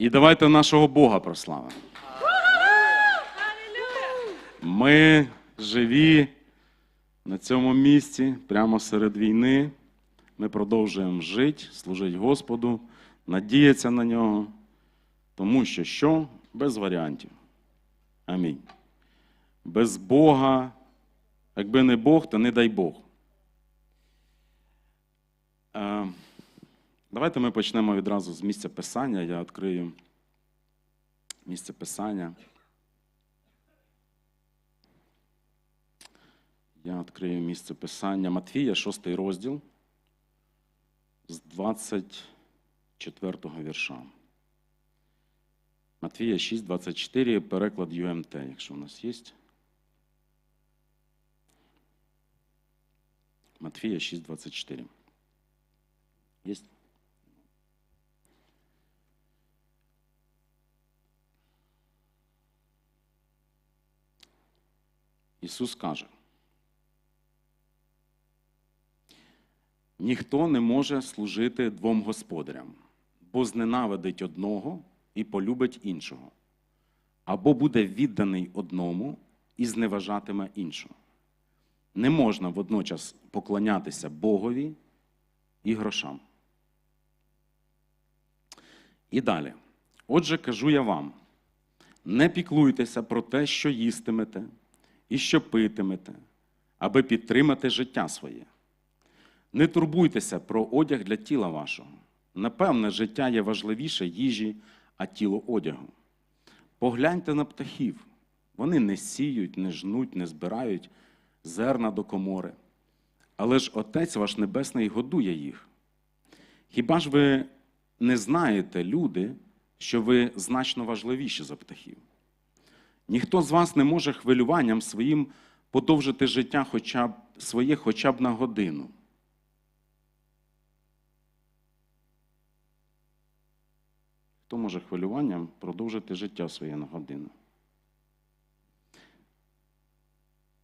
І давайте нашого Бога прославимо. Ми живі на цьому місці, прямо серед війни. Ми продовжуємо жити, служити Господу, надіятися на нього, тому що що? Без варіантів. Амінь. Без Бога, якби не Бог, то не дай Бог. Давайте ми почнемо відразу з місця Писання. Я відкрию місце Писання. Я відкрию місце Писання Матвія, 6 розділ з 24 вірша. Матвія 6, 24, переклад ЮМТ, якщо у нас є. Матфія 6, 24. Есть? Ісус каже, ніхто не може служити двом господарям, бо зненавидить одного і полюбить іншого, або буде відданий одному і зневажатиме іншого. Не можна водночас поклонятися Богові і грошам. І далі. Отже, кажу я вам: не піклуйтеся про те, що їстимете і що питимете, аби підтримати життя своє. Не турбуйтеся про одяг для тіла вашого. Напевне, життя є важливіше їжі, а тіло одягу. Погляньте на птахів. Вони не сіють, не жнуть, не збирають зерна до комори. Але ж Отець ваш Небесний годує їх. Хіба ж ви не знаєте, люди, що ви значно важливіші за птахів? Ніхто з вас не може хвилюванням своїм подовжити життя хоча б, своє хоча б на годину. Хто може хвилюванням продовжити життя своє на годину?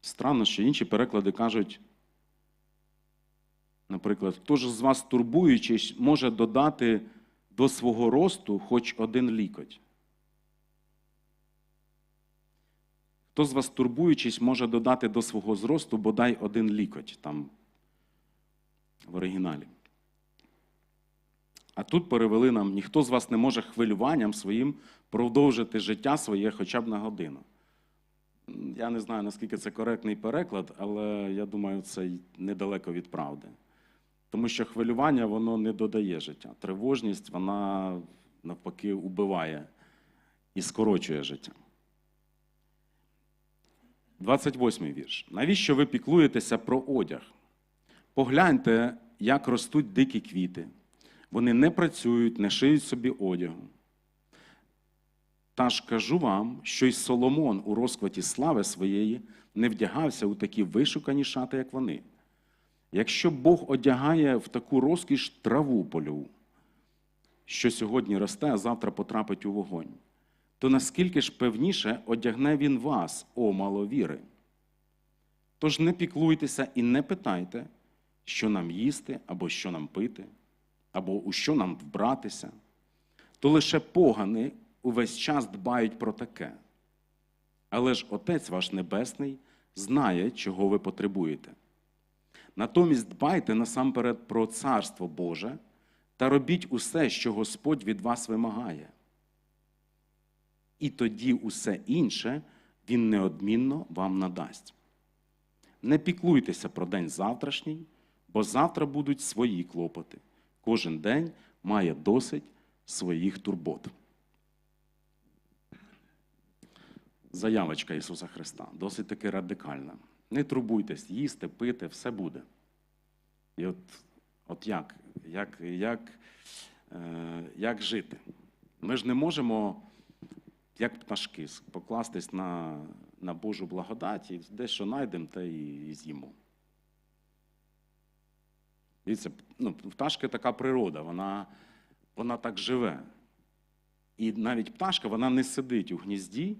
Странно, що інші переклади кажуть, наприклад, хто ж з вас турбуючись, може додати до свого росту хоч один лікоть? Хто з вас турбуючись, може додати до свого зросту бодай один лікоть там в оригіналі? А тут перевели нам: ніхто з вас не може хвилюванням своїм продовжити життя своє хоча б на годину. Я не знаю, наскільки це коректний переклад, але я думаю, це недалеко від правди. Тому що хвилювання воно не додає життя. Тривожність вона навпаки убиває і скорочує життя. 28 вірш. Навіщо ви піклуєтеся про одяг? Погляньте, як ростуть дикі квіти. Вони не працюють, не шиють собі одягу. Та ж кажу вам, що й Соломон у розкваті слави своєї не вдягався у такі вишукані шати, як вони. Якщо Бог одягає в таку розкіш траву польову, що сьогодні росте, а завтра потрапить у вогонь, то наскільки ж певніше одягне він вас, о маловіри? Тож не піклуйтеся і не питайте, що нам їсти, або що нам пити, або у що нам вбратися, то лише погани увесь час дбають про таке. Але ж Отець ваш Небесний знає, чого ви потребуєте. Натомість дбайте насамперед про Царство Боже та робіть усе, що Господь від вас вимагає. І тоді усе інше Він неодмінно вам надасть. Не піклуйтеся про день завтрашній, бо завтра будуть свої клопоти. Кожен день має досить своїх турбот. Заявочка Ісуса Христа досить таки радикальна. Не турбуйтесь, їсти, пити, все буде. І от, от як? Як, як, е, як жити? Ми ж не можемо, як пташки, покластись на, на Божу благодать і де що знайдемо, і, і з'їмо. Дивіться, ну, пташка така природа, вона, вона так живе. І навіть пташка вона не сидить у гнізді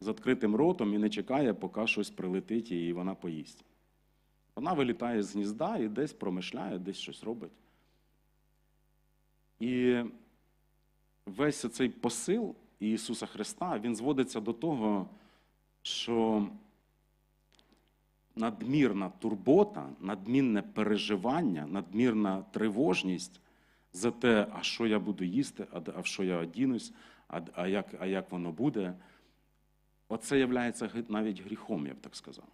з відкритим ротом і не чекає, поки щось прилетить і вона поїсть. Вона вилітає з гнізда і десь промишляє, десь щось робить. І весь цей посил Ісуса Христа він зводиться до того, що надмірна турбота, надмірне переживання, надмірна тривожність за те, а що я буду їсти, а, в що я одінусь, а, а, як, а як воно буде, оце є навіть гріхом, я б так сказав.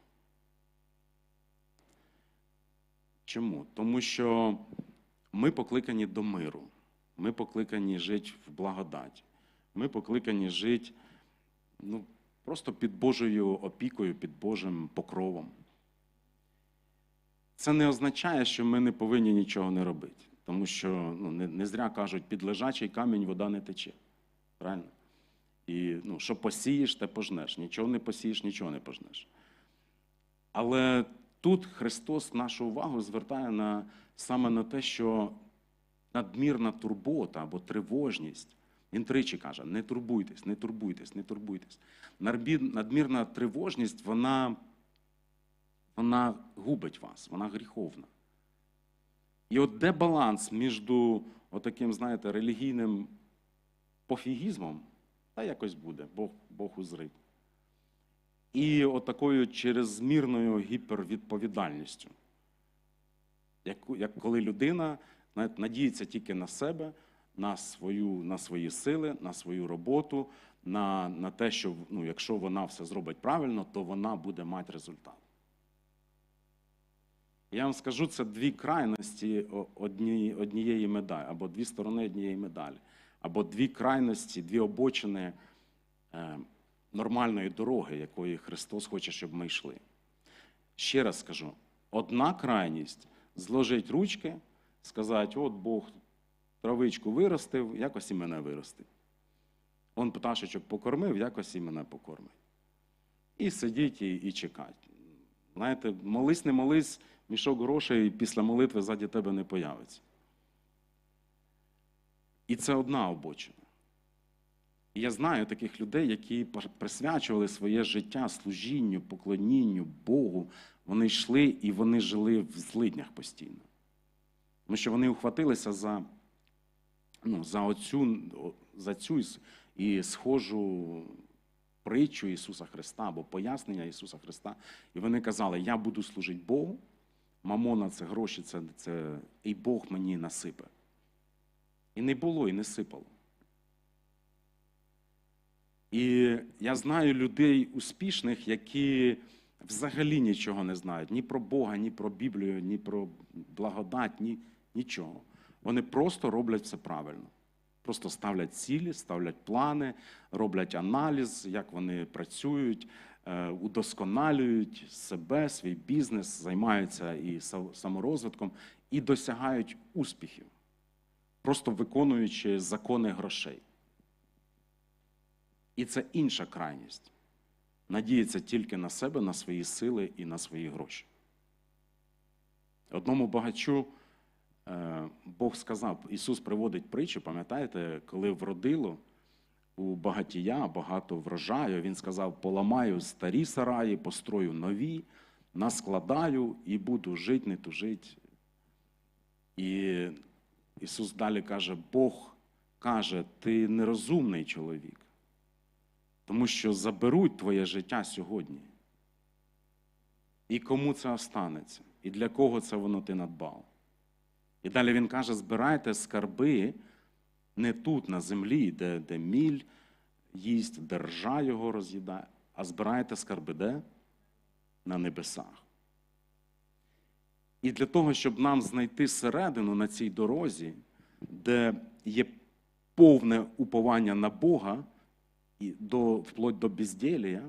Чому? Тому що ми покликані до миру, ми покликані жити в благодаті, ми покликані жити ну, просто під Божою опікою, під Божим покровом. Це не означає, що ми не повинні нічого не робити. Тому що ну, не, не зря кажуть, під лежачий камінь вода не тече. Правильно? І ну, що посієш, те пожнеш. Нічого не посієш, нічого не пожнеш. Але тут Христос нашу увагу звертає на, саме на те, що надмірна турбота або тривожність. Він тричі каже: не турбуйтесь, не турбуйтесь, не турбуйтесь. Надмірна тривожність, вона, вона губить вас, вона гріховна. І от де баланс між отаким, знаєте, релігійним пофігізмом, та якось буде, Бог, Бог узрить. І отакою чрезмірною гіпервідповідальністю. Як, як коли людина знаєте, надіється тільки на себе, на, свою, на свої сили, на свою роботу, на, на те, що ну, якщо вона все зробить правильно, то вона буде мати результат. Я вам скажу, це дві крайності одні, однієї медалі, або дві сторони однієї медалі, або дві крайності, дві обочини е, нормальної дороги, якої Христос хоче, щоб ми йшли. Ще раз скажу: одна крайність зложить ручки, сказати, от Бог травичку виростив, якось і мене виростив. Он пташечок покормив, якось і мене покормить. І сидіть і, і чекати. Знаєте, молись, не молись, мішок грошей після молитви ззаді тебе не появиться. І це одна обочина. І я знаю таких людей, які присвячували своє життя служінню, поклонінню Богу. Вони йшли і вони жили в злиднях постійно. Тому що вони ухватилися за, ну, за, оцю, за цю і- схожу притчу Ісуса Христа або пояснення Ісуса Христа. І вони казали: Я буду служити Богу, мамона це гроші, це, це і Бог мені насипе. І не було, і не сипало. І я знаю людей успішних, які взагалі нічого не знають ні про Бога, ні про Біблію, ні про благодать, ні, нічого. Вони просто роблять все правильно. Просто ставлять цілі, ставлять плани, роблять аналіз, як вони працюють, е, удосконалюють себе, свій бізнес, займаються і саморозвитком і досягають успіхів, просто виконуючи закони грошей. І це інша крайність. Надіється тільки на себе, на свої сили і на свої гроші. Одному багачу Бог сказав, Ісус приводить притчу, пам'ятаєте, коли вродило у багатія багато врожаю, Він сказав: поламаю старі сараї, построю нові, наскладаю і буду жити, не тужить. І Ісус далі каже: Бог каже, ти нерозумний чоловік. Тому що заберуть твоє життя сьогодні. І кому це останеться? І для кого це воно ти надбав? І далі він каже: збирайте скарби не тут, на землі, де, де міль їсть, де ржа його роз'їдає, а збирайте скарби де? На небесах. І для того, щоб нам знайти середину на цій дорозі, де є повне уповання на Бога, і до, вплоть до безділія,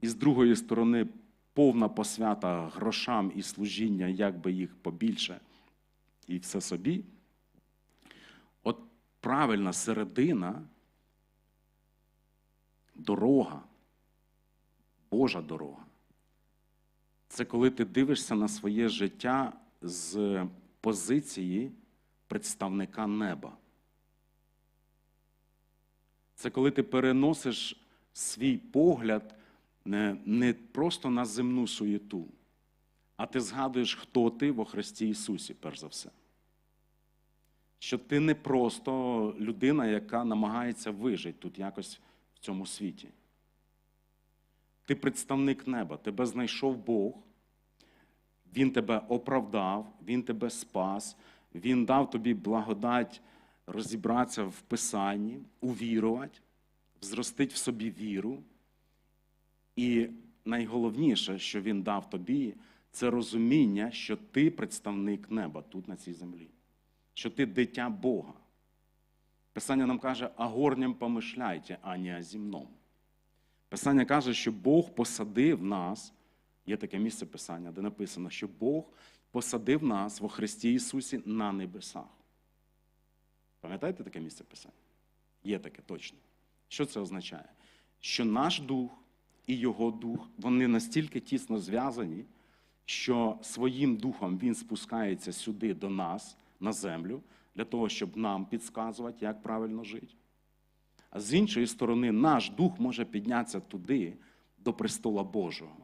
і з другої сторони повна посвята грошам і служіння, як би їх побільше, і все собі. От правильна середина, дорога, Божа дорога. Це коли ти дивишся на своє життя з позиції представника неба. Це коли ти переносиш свій погляд не, не просто на земну суєту, а ти згадуєш, хто ти во Христі Ісусі, перш за все. що ти не просто людина, яка намагається вижити тут якось в цьому світі. Ти представник неба, тебе знайшов Бог, Він тебе оправдав, Він тебе спас, Він дав тобі благодать розібратися в Писанні, увірувати, зростити в собі віру. І найголовніше, що він дав тобі, це розуміння, що ти представник неба тут, на цій землі, що ти дитя Бога. Писання нам каже, а горням помишляйте, а не о земному. Писання каже, що Бог посадив нас, є таке місце Писання, де написано, що Бог посадив нас во Христі Ісусі на небесах. Пам'ятаєте таке місце Писання? Є таке точно. Що це означає? Що наш дух і його дух, вони настільки тісно зв'язані, що своїм духом він спускається сюди до нас, на землю, для того, щоб нам підказувати, як правильно жити. А з іншої сторони, наш дух може піднятися туди, до престола Божого.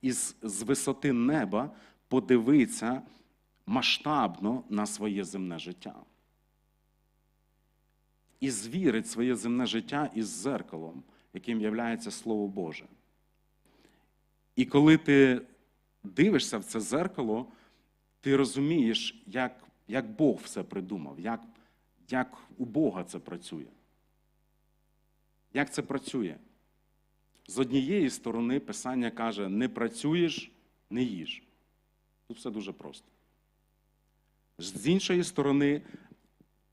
І з, з висоти неба подивитися масштабно на своє земне життя. І звірить своє земне життя із зеркалом, яким є Слово Боже. І коли ти дивишся в це зеркало, ти розумієш, як, як Бог все придумав, як, як у Бога це працює. Як це працює? З однієї сторони, Писання каже: не працюєш, не їж. Тут все дуже просто. З іншої сторони,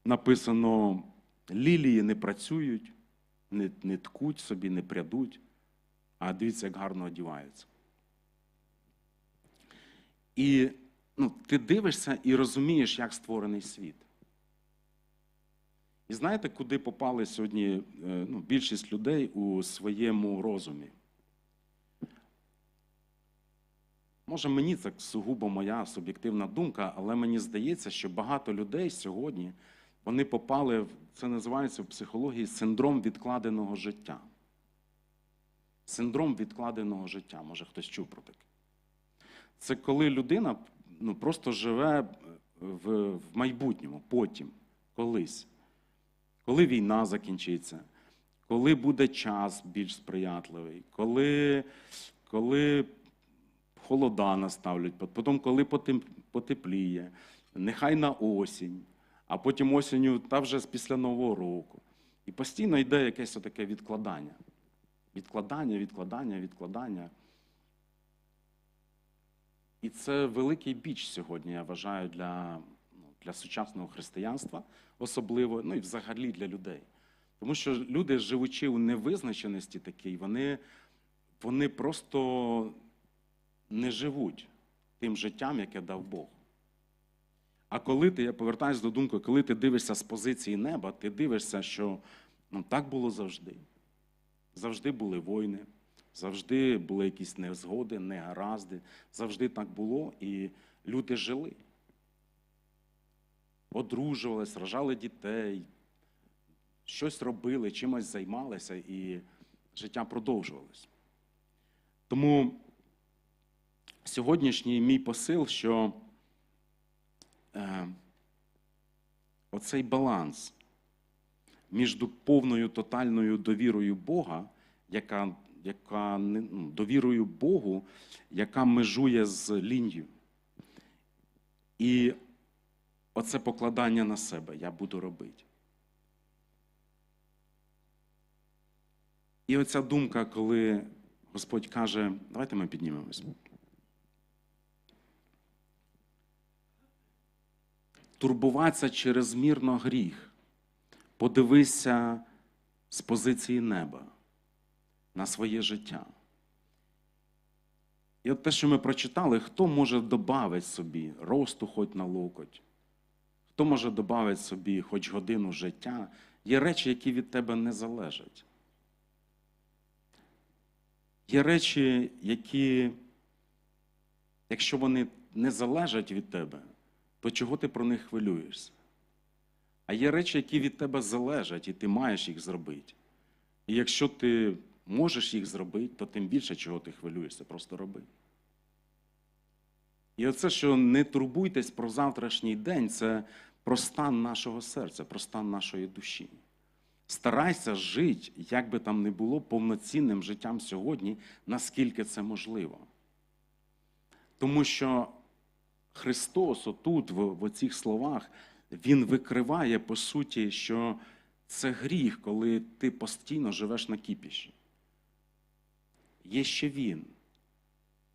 написано: лілії не працюють, не, не ткуть собі, не прядуть, а дивіться, як гарно одіваються. І ну, ти дивишся і розумієш, як створений світ. І знаєте, куди попали сьогодні е, ну, більшість людей у своєму розумі? Може, мені це сугубо моя суб'єктивна думка, але мені здається, що багато людей сьогодні вони попали в це називається в психології синдром відкладеного життя. Синдром відкладеного життя, може хтось чув про таке. Це коли людина ну, просто живе в, в майбутньому, потім, колись. Коли війна закінчиться, коли буде час більш сприятливий, коли, коли холода наставлять, потім коли потепліє, нехай на осінь, а потім осінню та вже після Нового року. І постійно йде якесь таке відкладання. Відкладання, відкладання, відкладання. І це великий біч сьогодні, я вважаю, для, ну, для сучасного християнства, особливо, ну і взагалі для людей. Тому що люди, живучи у невизначеності такій, вони, вони просто не живуть тим життям, яке дав Бог. А коли ти, я повертаюся до думки, коли ти дивишся з позиції неба, ти дивишся, що ну, так було завжди. Завжди були війни, завжди були якісь незгоди, негаразди. Завжди так було, і люди жили. Одружувались, рожали дітей, щось робили, чимось займалися, і життя продовжувалось. Тому сьогоднішній мій посил, що е, оцей баланс між повною тотальною довірою Бога, яка, яка ну, довірою Богу, яка межує з лінією. І оце покладання на себе я буду робити. І оця думка, коли Господь каже, давайте ми піднімемось. Турбуватися чрезмірно гріх. Подивися з позиції неба на своє життя. І от те, що ми прочитали, хто може додати собі росту хоч на локоть, хто може додати собі хоч годину життя, є речі, які від тебе не залежать. Є речі, які, якщо вони не залежать від тебе, то чого ти про них хвилюєшся? А є речі, які від тебе залежать, і ти маєш їх зробити. І якщо ти можеш їх зробити, то тим більше, чого ти хвилюєшся, просто роби. І оце, що не турбуйтесь про завтрашній день, це про стан нашого серця, про стан нашої душі. Старайся жити, як би там не було, повноцінним життям сьогодні, наскільки це можливо. Тому що Христос отут, в, в оцих словах, Він викриває, по суті, що це гріх, коли ти постійно живеш на кіпіші. Є ще Він,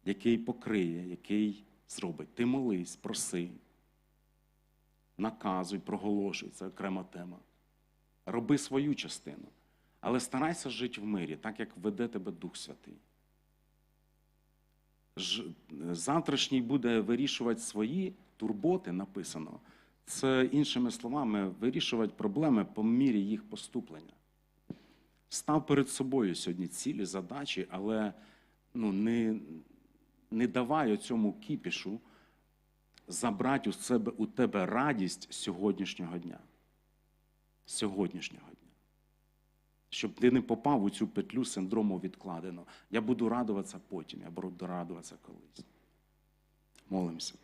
який покриє, який зробить. Ти молись, проси, наказуй, проголошуй, це окрема тема. Роби свою частину. Але старайся жити в мирі, так як веде тебе Дух Святий. Ж- Завтрашній буде вирішувати свої турботи, написано. Це, іншими словами, вирішувати проблеми по мірі їх поступлення. Став перед собою сьогодні цілі задачі, але ну, не, не давай цьому кіпішу забрати у, себе, у тебе радість сьогоднішнього дня. Сьогоднішнього дня. Щоб ти не попав у цю петлю синдрому відкладено. Я буду радуватися потім, я буду радуватися колись. Молимося.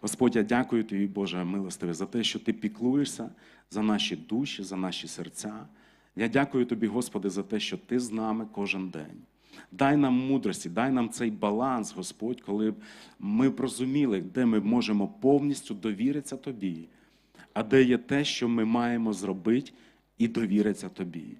Господь, я дякую тобі, Боже, милостиве, за те, що ти піклуєшся за наші душі, за наші серця. Я дякую тобі, Господи, за те, що ти з нами кожен день. Дай нам мудрості, дай нам цей баланс, Господь, коли б ми б розуміли, де ми можемо повністю довіритися Тобі, а де є те, що ми маємо зробити і довіритися Тобі.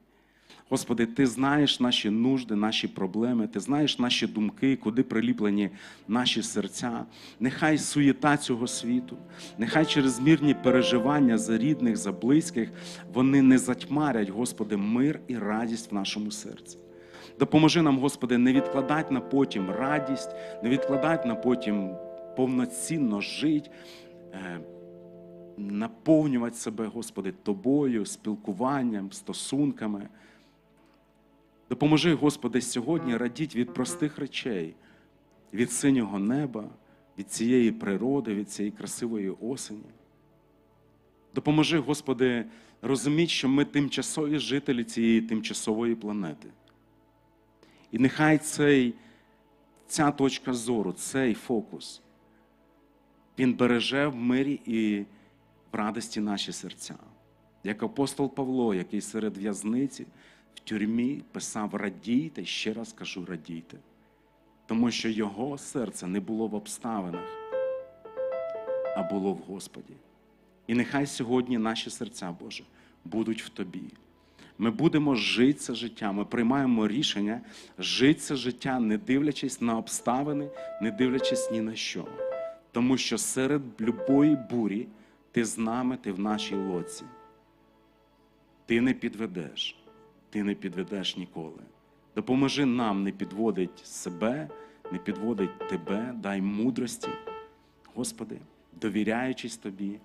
Господи, Ти знаєш наші нужди, наші проблеми, Ти знаєш наші думки, куди приліплені наші серця. Нехай суєта цього світу, нехай чрезмірні переживання за рідних, за близьких, вони не затьмарять, Господи, мир і радість в нашому серці. Допоможи нам, Господи, не відкладати на потім радість, не відкладати на потім повноцінно жити, е, наповнювати себе, Господи, Тобою, спілкуванням, стосунками. Допоможи, Господи, сьогодні радіть від простих речей, від синього неба, від цієї природи, від цієї красивої осені. Допоможи, Господи, розуміти, що ми тимчасові жителі цієї тимчасової планети. І нехай цей, ця точка зору, цей фокус, він береже в мирі і в радості наші серця. Як апостол Павло, який серед в'язниці в тюрмі писав радійте, ще раз кажу, радійте. Тому що його серце не було в обставинах, а було в Господі. І нехай сьогодні наші серця, Боже, будуть в Тобі. Ми будемо жити це життя, ми приймаємо рішення жити це життя, не дивлячись на обставини, не дивлячись ні на що. Тому що серед любої бурі ти з нами, ти в нашій лоці. Ти не підведеш, ти не підведеш ніколи. Допоможи нам не підводить себе, не підводить тебе, дай мудрості, Господи, довіряючись тобі,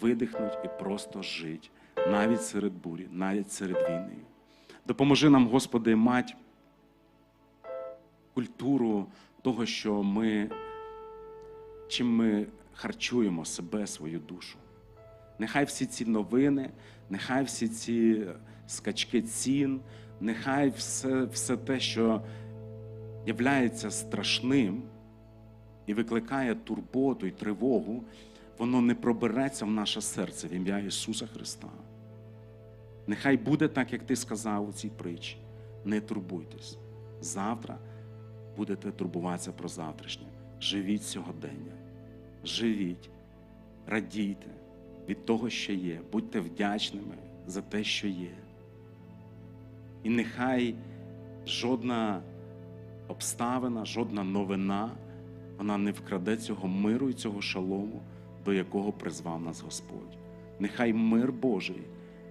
видихнуть і просто жить, навіть серед бурі, навіть серед війни. Допоможи нам, Господи, мати культуру того, що ми, чим ми харчуємо себе, свою душу. Нехай всі ці новини, нехай всі ці скачки цін, нехай все, все те, що являється страшним і викликає турботу і тривогу, воно не пробереться в наше серце в ім'я Ісуса Христа. Нехай буде так, як ти сказав у цій притчі. Не турбуйтесь. Завтра будете турбуватися про завтрашнє. Живіть сьогодення. Живіть, радійте від того, що є. Будьте вдячними за те, що є. І нехай жодна обставина, жодна новина, вона не вкраде цього миру і цього шалому, до якого призвав нас Господь. Нехай мир Божий,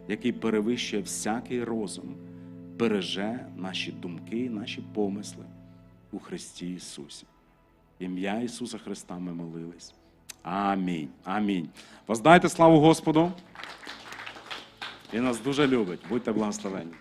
який перевищує всякий розум, береже наші думки, наші помисли у Христі Ісусі. Ім'я Ісуса Христа ми молились. Амінь. Амінь. Воздайте славу Господу. Він нас дуже любить. Будьте благословені.